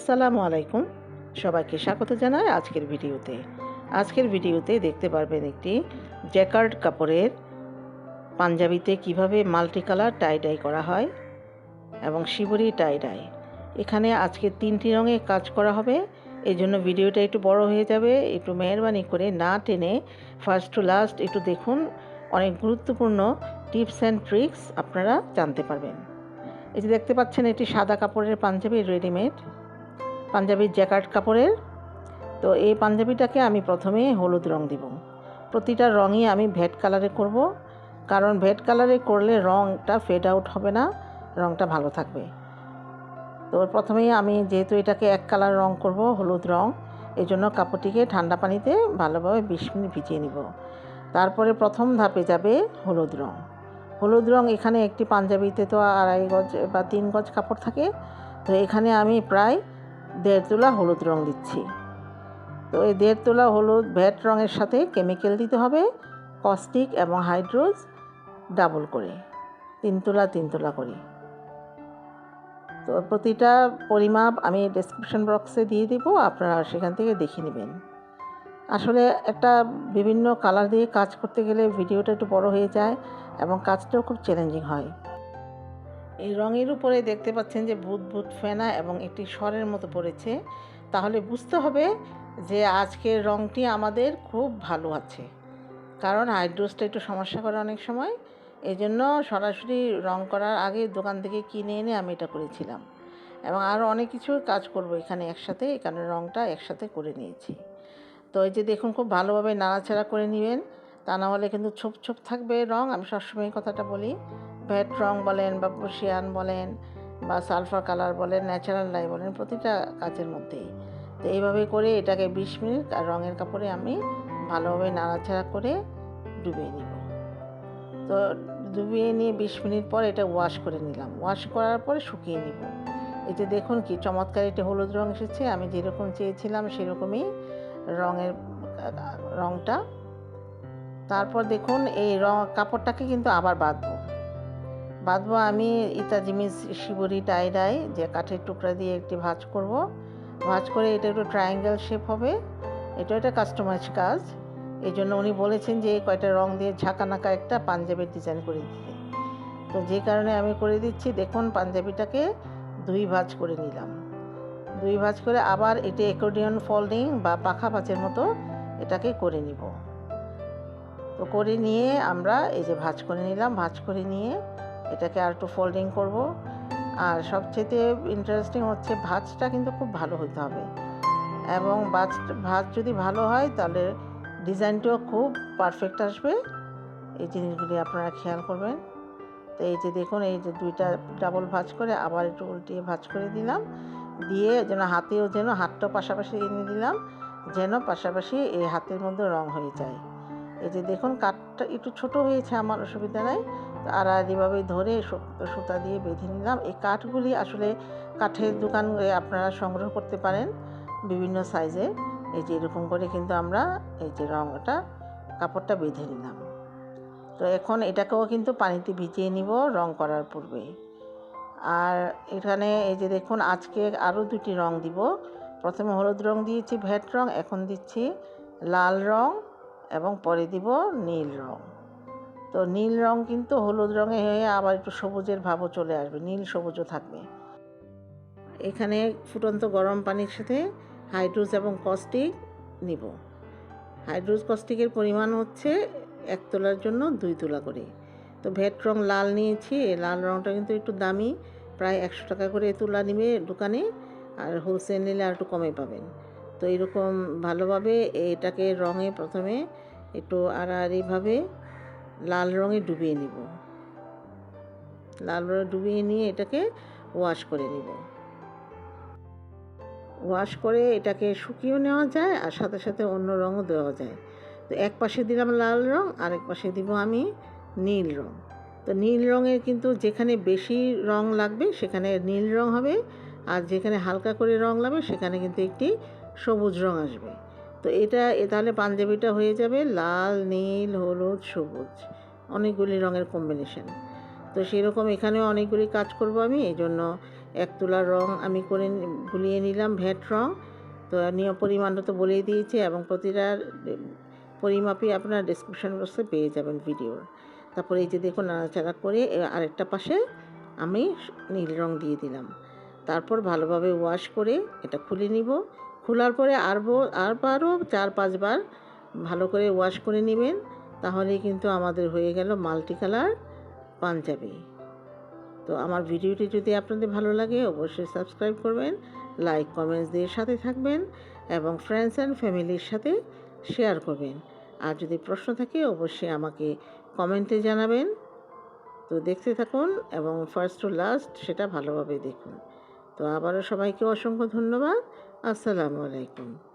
আসসালামু আলাইকুম। সবাইকে স্বাগত জানাই আজকের ভিডিওতে। আজকের ভিডিওতে দেখতে পারবেন একটি জ্যাকার্ড কাপড়ের পাঞ্জাবিতে কীভাবে মাল্টি কালার টাই ডাই করা হয় এবং শিবরি টাই ডাই এখানে আজকে তিনটি রঙে কাজ করা হবে। এই জন্য ভিডিওটা একটু বড় হয়ে যাবে। একটু মেহরবানি করে না টেনে ফার্স্ট টু লাস্ট একটু দেখুন। অনেক গুরুত্বপূর্ণ টিপস অ্যান্ড ট্রিক্স আপনারা জানতে পারবেন। এই যে দেখতে পাচ্ছেন, এটি সাদা কাপড়ের পাঞ্জাবি রেডিমেড পাঞ্জাবির জ্যাকার্ড কাপড়ের। তো এই পাঞ্জাবিটাকে আমি প্রথমে হলুদ রং দিব। প্রতিটা রঙই আমি ভেট কালারে করব। কারণ ভেট কালারে করলে রঙটা ফেড আউট হবে না রঙটা ভালো থাকবে। তো প্রথমেই আমি যেহেতু এটাকে এক কালার রং করব, হলুদ রং এই জন্য কাপড়টিকে ঠান্ডা পানিতে ভালোভাবে বিশ মিনিট ভিজিয়ে নিব। তারপরে প্রথম ধাপে যাবে হলুদ রং। হলুদ রং এখানে একটি পাঞ্জাবিতে তো আড়াই গজ বা তিন গজ কাপড় থাকে। তো এখানে আমি প্রায় দেড় তোলা হলুদ রং দিচ্ছি। তো এই দেড় তোলা হলুদ ভ্যাট রঙের সাথে কেমিক্যাল দিতে হবে, কস্টিক এবং হাইড্রোজ ডাবল করে, তিন তোলা তিন তোলা করে। তো প্রতিটা পরিমাপ আমি ডেসক্রিপশন বক্সে দিয়ে দিব, আপনারা সেখান থেকে দেখে নেবেন। আসলে একটা বিভিন্ন কালার দিয়ে কাজ করতে গেলে ভিডিওটা একটু বড় হয়ে যায় এবং কাজটাও খুব চ্যালেঞ্জিং হয়। এই রঙের উপরে দেখতে পাচ্ছেন যে বুদ বুদ ফেনা এবং একটি স্বরের মতো পড়েছে। তাহলে বুঝতে হবে যে আজকের রঙটি আমাদের খুব ভালো আছে। কারণ হাইড্রোসটা একটু সমস্যা করে অনেক সময়। এই জন্য সরাসরি রং করার আগে দোকান থেকে কিনে এনে আমি এটা করেছিলাম। এবং আরও অনেক কিছু কাজ করব এখানে একসাথে এখানে রংটা একসাথে করে নিয়েছি। তো এই যে দেখুন, খুব ভালোভাবে নাড়াচাড়া করে নেবেন। তা না হলে কিন্তু ছোপ ছোপ থাকবে রং। আমি সবসময় কথাটা বলি। ভ্যাট রং বলেন বা প্রশিয়ান বলেন বা সালফার কালার বলেন, ন্যাচারাল ডাই বলেন, প্রতিটা কাজের মধ্যেই। তো এইভাবে করে এটাকে বিশ মিনিট আর রঙের কাপড়ে আমি ভালোভাবে নাড়াচাড়া করে ডুবিয়ে নিব। তো ডুবিয়ে নিয়ে বিশ মিনিট পর এটা ওয়াশ করে নিলাম। ওয়াশ করার পরে শুকিয়ে নিব। এতে দেখুন কি চমৎকার এটা হলুদ রং এসেছে। আমি যেরকম চেয়েছিলাম সেরকমই রঙের, রঙটা। তারপর দেখুন এই রং কাপড়টাকে কিন্তু আবার বাঁধবো। বাঁধবো আমি ইতা জিনিস শিবরি টাইডাই যে কাঠের টুকরা দিয়ে একটি ভাঁজ করব। ভাঁজ করে এটা একটু ট্রায়াঙ্গেল শেপ হবে। এটা একটা কাস্টমাইজ কাজ। এই জন্য উনি বলেছেন যে কয়টা রং দিয়ে ঝাঁকানাকা একটা পাঞ্জাবির ডিজাইন করে দিতে। তো যে কারণে আমি করে দিচ্ছি, দেখুন পাঞ্জাবিটাকে দুই ভাঁজ করে নিলাম। দুই ভাঁজ করে আবার এটি অ্যাকর্ডিয়ন ফোল্ডিং বা পাখা ভাঁজের মতো এটাকে করে নিব। তো করে নিয়ে আমরা এই যে ভাঁজ করে নিলাম, ভাঁজ করে নিয়ে এটাকে আর একটু ফোল্ডিং করব। আর সবচেয়ে ইন্টারেস্টিং হচ্ছে ভাঁজটা কিন্তু খুব ভালো হতে হবে। এবং ভাঁজ ভাঁজ যদি ভালো হয় তাহলে ডিজাইনটাও খুব পারফেক্ট আসবে। এই জিনিসগুলি আপনারা খেয়াল করবেন। তো এই যে দেখুন, এই যে দুইটা ডাবল ভাঁজ করে আবার একটু উল্টিয়ে ভাঁজ করে দিলাম। দিয়ে যেন হাতেও যেন হাতটাও পাশাপাশি এনে দিলাম, যেন পাশাপাশি এই হাতের মধ্যে রং হয়ে যায়। এই যে দেখুন, কাঠটা একটু ছোট হয়েছে আমার অসুবিধা নাই আর এইভাবে ধরে সুতা দিয়ে বেঁধে নিলাম। এই কাঠগুলি আসলে কাঠের দোকান আপনারা সংগ্রহ করতে পারেন বিভিন্ন সাইজে এই যে এরকম করে কিন্তু আমরা এই যে রঙটা কাপড়টা বেঁধে নিলাম। তো এখন এটাকেও কিন্তু পানিতে ভিজিয়ে নিব রং করার পূর্বে। আর এখানে এই যে দেখুন, আজকে আরও দুটি রং দিব। প্রথমে হলুদ রং দিয়েছি ভ্যাট রং, এখন দিচ্ছি লাল রং। এবং পরে দিব নীল রং। তো নীল রং কিন্তু হলুদ রঙে হয়ে আবার একটু সবুজের ভাবও চলে আসবে, নীল সবুজও থাকবে। এখানে ফুটন্ত গরম পানির সাথে হাইড্রোজ এবং কস্টিক নিব। হাইড্রোজ কস্টিকের পরিমাণ হচ্ছে এক তোলার জন্য দুই তোলা করে। তো ভেট রং লাল নিয়েছি লাল রংটা কিন্তু একটু দামি, প্রায় একশো টাকা করে তোলা নিবে দোকানে, আর হোলসেল নিলে আর একটু কমে পাবেন। তো এরকম ভালোভাবে এটাকে রঙে প্রথমে একটু আড়াআড়িভাবে লাল রঙে ডুবিয়ে নিব। লাল রঙে ডুবিয়ে নিয়ে এটাকে ওয়াশ করে নিব। ওয়াশ করে এটাকে শুকিয়েও নেওয়া যায় আর সাথে সাথে অন্য রঙও দেওয়া যায়। তো এক পাশে দিলাম লাল রং আর এক পাশে দিব আমি নীল রং। তো নীল রঙের কিন্তু যেখানে বেশি রং লাগবে সেখানে নীল রং হবে আর যেখানে হালকা করে রং লাগবে সেখানে কিন্তু একটি সবুজ রং আসবে। তো এটা তাহলে পাঞ্জাবিটা হয়ে যাবে লাল, নীল, হলুদ, সবুজ। অনেকগুলি রঙের কম্বিনেশন তো সেরকম এখানেও অনেকগুলি কাজ করব আমি, এই জন্য এক তুলার রং আমি করে গুলিয়ে নিলাম ভ্যাট রং। তো নিয়ম পরিমাণটা তো বলেই দিয়েছি এবং প্রতিটা পরিমাপই আপনার ডিসক্রিপশন বক্সে পেয়ে যাবেন ভিডিওর তারপরে এই যে দেখুন নাড়াচাড়া করে আরেকটা পাশে আমি নীল রং দিয়ে দিলাম। তারপর ভালোভাবে ওয়াশ করে এটা খুলে নিব। খোলার পরে আরও আরবারও চার, পাঁচবার ভালো করে ওয়াশ করে নেবেন। তাহলেই কিন্তু আমাদের হয়ে গেল মাল্টি কালার পাঞ্জাবি। তো আমার ভিডিওটি যদি আপনাদের ভালো লাগে অবশ্যই সাবস্ক্রাইব করবেন লাইক কমেন্টস দিয়ে সাথে থাকবেন এবং ফ্রেন্ডস অ্যান্ড ফ্যামিলির সাথে শেয়ার করবেন। আর যদি প্রশ্ন থাকে অবশ্যই আমাকে কমেন্টে জানাবেন। তো দেখতে থাকুন এবং ফার্স্ট টু লাস্ট সেটা ভালোভাবে দেখুন। তো আবারও সবাইকে অসংখ্য ধন্যবাদ। আসসালামু আলাইকুম।